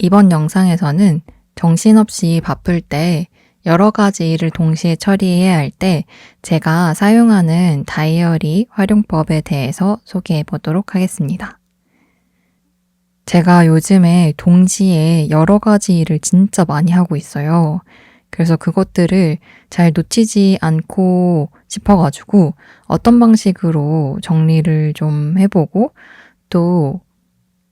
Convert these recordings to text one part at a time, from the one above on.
이번 영상에서는 정신없이 바쁠 때 여러 가지 일을 동시에 처리해야 할 때 제가 사용하는 다이어리 활용법에 대해서 소개해 보도록 하겠습니다. 제가 요즘에 동시에 여러 가지 일을 진짜 많이 하고 있어요. 그래서 그것들을 잘 놓치지 않고 싶어가지고 어떤 방식으로 정리를 좀 해보고 또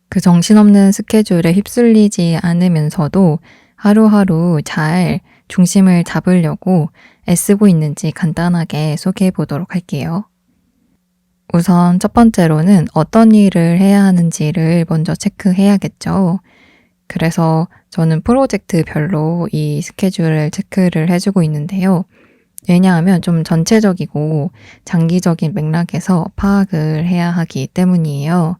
그 정신없는 스케줄에 휩쓸리지 않으면서도 하루하루 잘 중심을 잡으려고 애쓰고 있는지 간단하게 소개해 보도록 할게요. 우선 첫 번째로는 어떤 일을 해야 하는지를 먼저 체크해야겠죠. 그래서 저는 프로젝트별로 이 스케줄을 체크를 해주고 있는데요. 왜냐하면 좀 전체적이고 장기적인 맥락에서 파악을 해야 하기 때문이에요.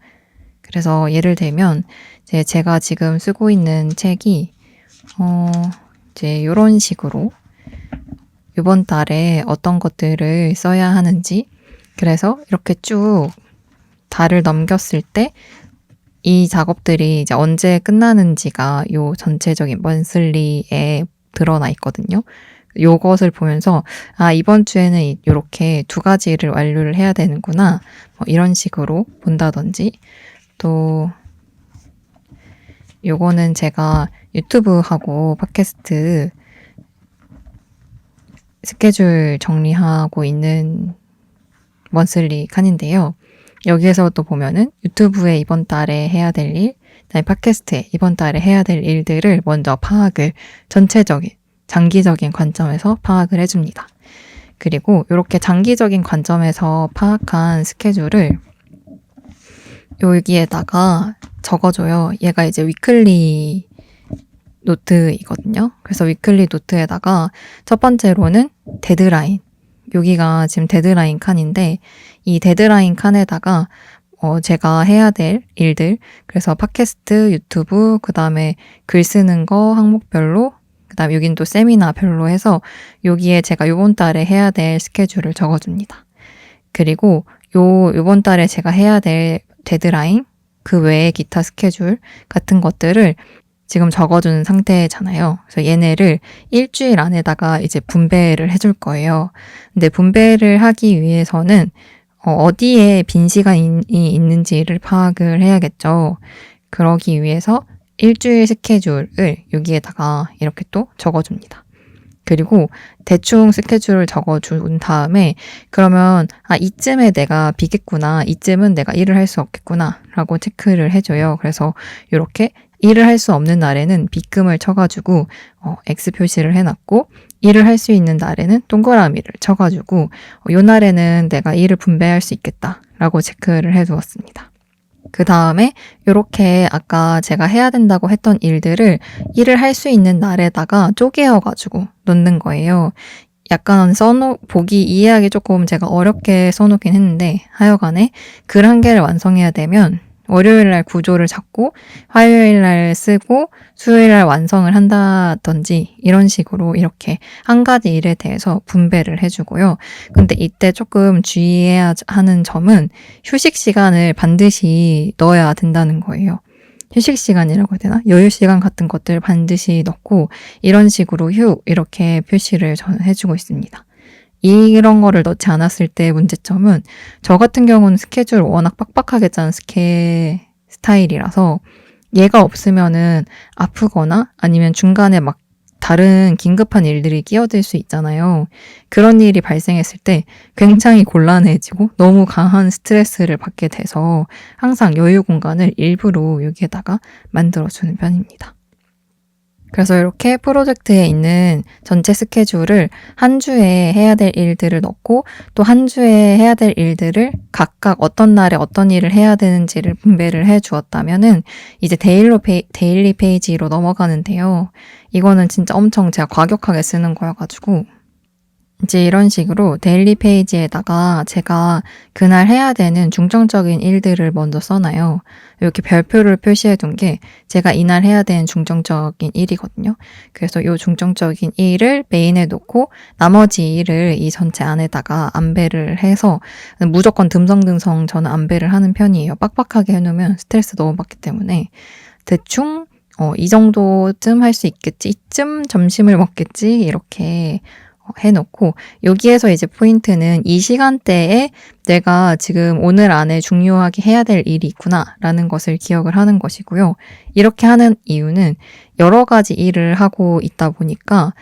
그래서 예를 들면 이제 제가 지금 쓰고 있는 책이 어 이제 이런 식으로 이번 달에 어떤 것들을 써야 하는지 그래서 이렇게 쭉 달을 넘겼을 때 이 작업들이 이제 언제 끝나는지가 요 전체적인 먼슬리에 드러나 있거든요. 요것을 보면서 아 이번 주에는 이렇게 두 가지를 완료를 해야 되는구나 뭐 이런 식으로 본다든지 또 요거는 제가 유튜브하고 팟캐스트 스케줄 정리하고 있는 먼슬리 칸인데요. 여기에서 또 보면은 유튜브에 이번 달에 해야 될 일, 팟캐스트에 이번 달에 해야 될 일들을 먼저 파악을 전체적인 장기적인 관점에서 파악을 해줍니다. 그리고 이렇게 장기적인 관점에서 파악한 스케줄을 여기에다가 적어줘요. 얘가 이제 위클리 노트이거든요. 그래서 위클리 노트에다가 첫 번째로는 데드라인. 여기가 지금 데드라인 칸인데 이 데드라인 칸에다가 어, 제가 해야 될 일들, 그래서 팟캐스트, 유튜브, 그 다음에 글 쓰는 거 항목별로, 그 다음에 여긴 또 세미나별로 해서 여기에 제가 요번 달에 해야 될 스케줄을 적어줍니다. 그리고 요, 요번 달에 제가 해야 될 데드라인, 그 외에 기타 스케줄 같은 것들을 지금 적어준 상태잖아요. 그래서 얘네를 일주일 안에다가 이제 분배를 해줄 거예요. 근데 분배를 하기 위해서는 어, 디에 빈 시간이 있는지를 파악을 해야겠죠. 그러기 위해서 일주일 스케줄을 여기에다가 이렇게 또 적어줍니다. 그리고 대충 스케줄을 적어준 다음에 그러면 아 이쯤에 내가 비겠구나 이쯤은 내가 일을 할 수 없겠구나 라고 체크를 해줘요. 그래서 이렇게 일을 할 수 없는 날에는 비금을 쳐가지고 어, X 표시를 해놨고 일을 할 수 있는 날에는 동그라미를 쳐가지고 어, 요 날에는 내가 일을 분배할 수 있겠다 라고 체크를 해두었습니다. 그 다음에 이렇게 아까 제가 해야 된다고 했던 일들을 일을 할 수 있는 날에다가 쪼개어가지고 놓는 거예요. 약간 써놓, 보기, 이해하기 조금 제가 어렵게 써놓긴 했는데, 하여간에 글 한 개를 완성해야 되면 월요일 날 구조를 잡고 화요일 날 쓰고 수요일 날 완성을 한다든지 이런 식으로 이렇게 한 가지 일에 대해서 분배를 해주고요. 근데 이때 조금 주의해야 하는 점은 휴식 시간을 반드시 넣어야 된다는 거예요. 휴식 시간이라고 해야 되나? 여유 시간 같은 것들 반드시 넣고 이런 식으로 휴 이렇게 표시를 저는 해주고 있습니다. 이런 거를 넣지 않았을 때 문제점은 저 같은 경우는 스케줄 워낙 빡빡하게 짠 스케 스타일이라서 얘가 없으면은 아프거나 아니면 중간에 막 다른 긴급한 일들이 끼어들 수 있잖아요. 그런 일이 발생했을 때 굉장히 곤란해지고 너무 강한 스트레스를 받게 돼서 항상 여유 공간을 일부러 여기에다가 만들어주는 편입니다. 그래서 이렇게 프로젝트에 있는 전체 스케줄을 한 주에 해야 될 일들을 넣고 또 한 주에 해야 될 일들을 각각 어떤 날에 어떤 일을 해야 되는지를 분배를 해 주었다면은 이제 데일로 페이, 데일리 페이지로 넘어가는데요. 이거는 진짜 엄청 제가 과격하게 쓰는 거여가지고 이제 이런 식으로 데일리 페이지에다가 제가 그날 해야 되는 중점적인 일들을 먼저 써놔요. 이렇게 별표를 표시해 둔 게 제가 이날 해야 되는 중점적인 일이거든요. 그래서 이 중점적인 일을 메인에 놓고 나머지 일을 이 전체 안에다가 안배를 해서 무조건 듬성듬성 저는 안배를 하는 편이에요. 빡빡하게 해놓으면 스트레스 너무 받기 때문에 대충 어, 이 정도쯤 할 수 있겠지, 이쯤 점심을 먹겠지, 이렇게 어, 해놓고, 여기에서 이제 포인트는 이 시간대에 내가 지금 오늘 안에 중요하게 해야 될 일이 있구나, 라는 것을 기억을 하는 것이고요. 이렇게 하는 이유는 여러 가지 일을 하고 있다 보니까,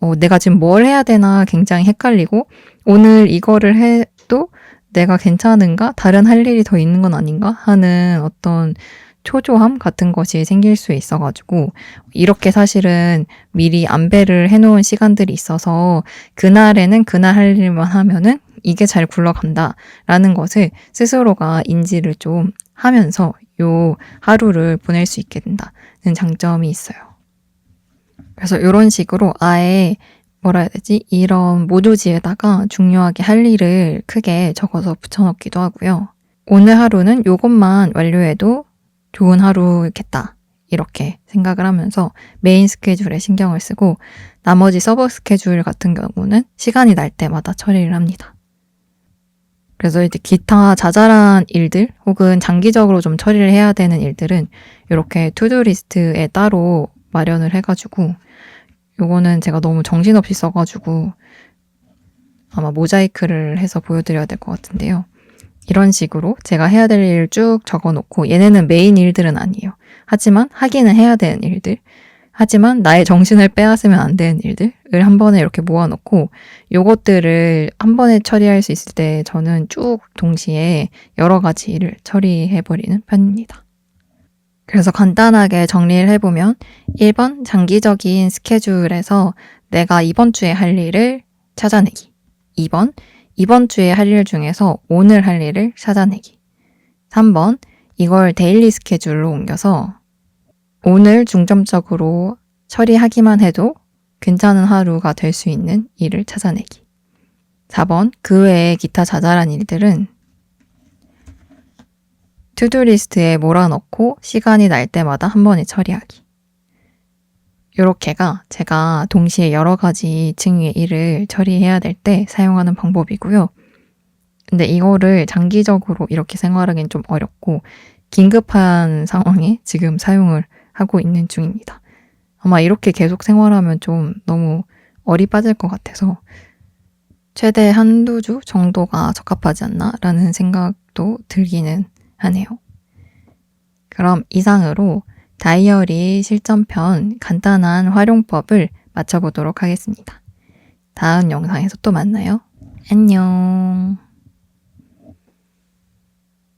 어, 내가 지금 뭘 해야 되나 굉장히 헷갈리고, 오늘 이거를 해도 내가 괜찮은가? 다른 할 일이 더 있는 건 아닌가? 하는 어떤 초조함 같은 것이 생길 수 있어가지고, 이렇게 사실은 미리 안배를 해놓은 시간들이 있어서, 그날에는 그날 할 일만 하면은 이게 잘 굴러간다. 라는 것을 스스로가 인지를 좀 하면서 요 하루를 보낼 수 있게 된다는 장점이 있어요. 그래서 이런 식으로 아예 뭐라 해야 되지? 이런 모조지에다가 중요하게 할 일을 크게 적어서 붙여넣기도 하고요. 오늘 하루는 요것만 완료해도 좋은 하루겠다. 이렇게 생각을 하면서 메인 스케줄에 신경을 쓰고 나머지 서브 스케줄 같은 경우는 시간이 날 때마다 처리를 합니다. 그래서 이제 기타 자잘한 일들 혹은 장기적으로 좀 처리를 해야 되는 일들은 이렇게 투두 리스트에 따로 마련을 해가지고 요거는 제가 너무 정신없이 써가지고 아마 모자이크를 해서 보여드려야 될 것 같은데요. 이런 식으로 제가 해야 될 일을 쭉 적어 놓고 얘네는 메인 일들은 아니에요. 하지만 하기는 해야 되는 일들. 하지만 나의 정신을 빼앗으면 안 되는 일들을 한 번에 이렇게 모아놓고 요것들을 한 번에 처리할 수 있을 때 저는 쭉 동시에 여러 가지 일을 처리해버리는 편입니다. 그래서 간단하게 정리를 해보면 1번 장기적인 스케줄에서 내가 이번 주에 할 일을 찾아내기. 2번 이번 주에 할 일 중에서 오늘 할 일을 찾아내기. 3번 이걸 데일리 스케줄로 옮겨서 오늘 중점적으로 처리하기만 해도 괜찮은 하루가 될 수 있는 일을 찾아내기. 4번 그 외에 기타 자잘한 일들은 투두 리스트에 몰아넣고 시간이 날 때마다 한 번에 처리하기. 요렇게가 제가 동시에 여러 가지 층위의 일을 처리해야 될 때 사용하는 방법이고요. 근데 이거를 장기적으로 이렇게 생활하기는 좀 어렵고 긴급한 상황에 지금 사용을 하고 있는 중입니다. 아마 이렇게 계속 생활하면 좀 너무 어리 빠질 것 같아서 최대 한두 주 정도가 적합하지 않나 라는 생각도 들기는 하네요. 그럼 이상으로 다이어리 실전편 간단한 활용법을 맞춰보도록 하겠습니다. 다음 영상에서 또 만나요. 안녕.